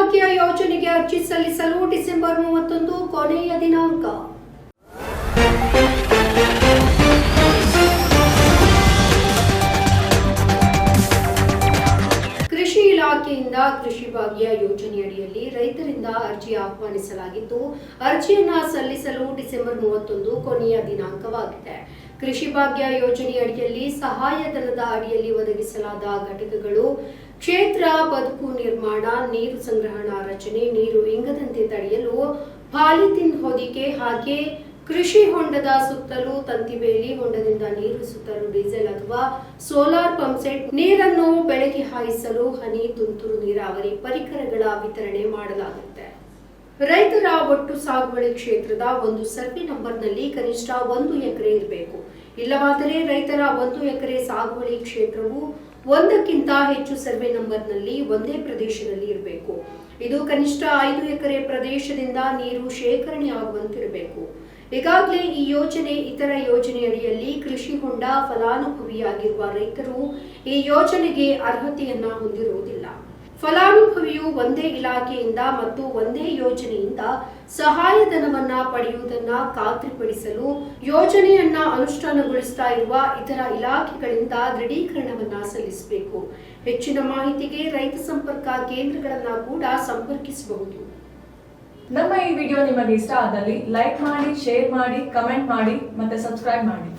ಯೋಜನೆಗೆ ಅರ್ಜಿ ಸಲ್ಲಿಸಲು ಡಿಸೆಂಬರ್ ಮೂವತ್ತೊಂದು ಕೊನೆಯ ದಿನಾಂಕ. ಕೃಷಿ ಇಲಾಖೆಯಿಂದ ಕೃಷಿ ಭಾಗ್ಯ ಯೋಜನೆಯಡಿಯಲ್ಲಿ ರೈತರಿಂದ ಅರ್ಜಿ ಆಹ್ವಾನಿಸಲಾಗಿದ್ದು, ಅರ್ಜಿಯನ್ನ ಸಲ್ಲಿಸಲು ಡಿಸೆಂಬರ್ ಮೂವತ್ತೊಂದು ಕೊನೆಯ ದಿನಾಂಕವಾಗಿದೆ. ಕೃಷಿ ಭಾಗ್ಯ ಯೋಜನೆಯಡಿಯಲ್ಲಿ ಸಹಾಯಧನದ ಅಡಿಯಲ್ಲಿ ಒದಗಿಸಲಾದ ಘಟಕಗಳು ಕ್ಷೇತ್ರ, ಬದುಕು ನಿರ್ಮಾಣ, ನೀರು ಸಂಗ್ರಹಣಾ, ರಚನೆ, ನೀರು ಇಂಗದಂತೆ ತಡೆಯಲು ಪಾಲಿಥಿನ್ ಹೊದಿಕೆ ಹಾಗೆ ಕೃಷಿ ಹೊಂಡದ ಸುತ್ತಲೂ ತಂತಿಬೇಲಿ ಹೊಂಡದಿಂದ ನೀರು ಸುತ್ತಲೂ ಡೀಸೆಲ್ ಅಥವಾ ಸೋಲಾರ್ ಪಂಪ್ ಸೆಟ್, ನೀರನ್ನು ಬೆಳಗ್ಗೆ ಹಾಯಿಸಲು ಹನಿ ತುಂತುರು ನೀರಾವರಿ ಪರಿಕರಗಳ ವಿತರಣೆ ಮಾಡಲಾಗುತ್ತೆ. ರೈತರ ಒಟ್ಟು ಸಾಗುವಳಿ ಕ್ಷೇತ್ರದ ಒಂದು ಸರ್ವೆ ನಂಬರ್ನಲ್ಲಿ ಕನಿಷ್ಠ ಒಂದು ಎಕರೆ ಇರಬೇಕು. ಇಲ್ಲವಾದರೆ ರೈತರ ಒಂದು ಎಕರೆ ಸಾಗುವಳಿ ಕ್ಷೇತ್ರವು ಒಂದಕ್ಕಿಂತ ಹೆಚ್ಚು ಸರ್ವೆ ನಂಬರ್ನಲ್ಲಿ ಒಂದೇ ಪ್ರದೇಶದಲ್ಲಿ ಇರಬೇಕು. ಇದು ಕನಿಷ್ಠ ಐದು ಎಕರೆ ಪ್ರದೇಶದಿಂದ ನೀರು ಶೇಖರಣೆ ಆಗುವಂತಿರಬೇಕು. ಈಗಾಗಲೇ ಈ ಯೋಜನೆ ಇತರ ಯೋಜನೆಯಡಿಯಲ್ಲಿ ಕೃಷಿ ಹೊಂಡ ಫಲಾನುಭವಿಯಾಗಿರುವ ರೈತರು ಈ ಯೋಜನೆಗೆ ಅರ್ಹತೆಯನ್ನ ಹೊಂದಿರುವುದಿಲ್ಲ. ಫಲಾನುಭವಿಯು ಒಂದೇ ಇಲಾಖೆಯಿಂದ ಮತ್ತು ಒಂದೇ ಯೋಜನೆಯಿಂದ ಸಹಾಯಧನವನ್ನ ಪಡೆಯುವುದನ್ನ ಖಾತ್ರಿಪಡಿಸಲು ಯೋಜನೆಯನ್ನ ಅನುಷ್ಠಾನಗೊಳಿಸ್ತಾ ಇರುವ ಇತರ ಇಲಾಖೆಗಳಿಂದ ದೃಢೀಕರಣವನ್ನ ಸಲ್ಲಿಸಬೇಕು. ಹೆಚ್ಚಿನ ಮಾಹಿತಿಗೆ ರೈತ ಸಂಪರ್ಕ ಕೇಂದ್ರಗಳನ್ನ ಕೂಡ ಸಂಪರ್ಕಿಸಬಹುದು. ನಮ್ಮ ಈ ವಿಡಿಯೋ ನಿಮಗೆ ಇಷ್ಟ ಆದಲ್ಲಿ ಲೈಕ್ ಮಾಡಿ, ಶೇರ್ ಮಾಡಿ, ಕಮೆಂಟ್ ಮಾಡಿ ಮತ್ತೆ ಸಬ್ಸ್ಕ್ರೈಬ್ ಮಾಡಿ.